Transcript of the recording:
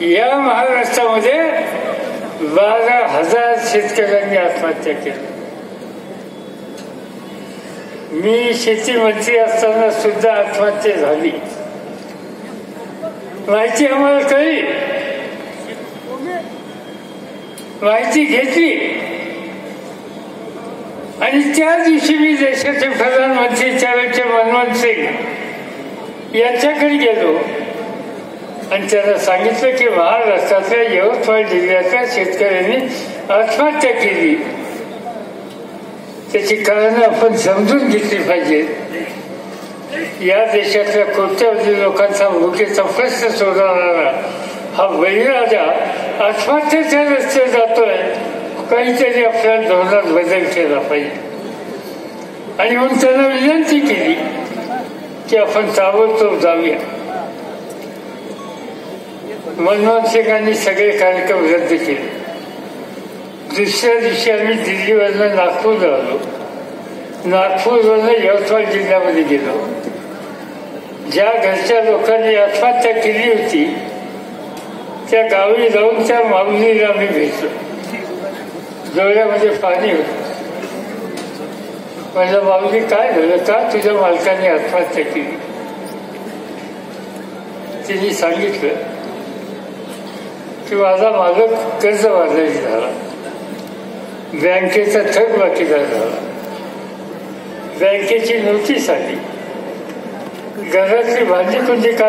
या महाराष्ट्रामध्ये बारा हजार शेतकऱ्यांनी आत्महत्या केली. मी शेती मंत्री असताना सुद्धा आत्महत्या झाली. माहिती आम्हाला कळली? माहिती घेतली? आणि त्या दिवशी मी देशाचे प्रधानमंत्री त्यावेळेचे मनमोहन सिंग यांच्याकडे गेलो. आणि त्यांना सांगितलं की महाराष्ट्रातल्या यवतमाळ जिल्ह्यातल्या शेतकऱ्यांनी आत्महत्या केली. त्याची कारणं आपण समजून घेतली पाहिजेत या देशातल्या कोट्यावधी लोकांचा भुकेचा प्रश्न सोडवणारा हा बळीराजा आत्महत्येच्या रस्ते जातोय. काहीतरी आपल्या धोरणात बदल केला पाहिजे. आणि म्हणून त्यांना विनंती केली की आपण ताबडतोब जाऊया. मनमोहन सिंगांनी सगळे कार्यक्रम रद्द केले. दुसऱ्या दिवशी आम्ही दिल्लीवरनं नागपूरला आलो. नागपूरवरनं यवतमाळ जिल्ह्यामध्ये गेलो. ज्या घरच्या लोकांनी आत्महत्या केली होती त्या गावी जाऊन त्या माऊलीला आम्ही भेटलो. डोळ्यामध्ये पाणी होतं. माझ्या माऊली काय झालं? का तुझ्या मालकाने आत्महत्या केली? तिने सांगितलं की माझा मालक कर्ज बाजारी झाला. बँकेचा थक झाला. बँकेची नोटीस आली. घरातली भाजी कुंजी काय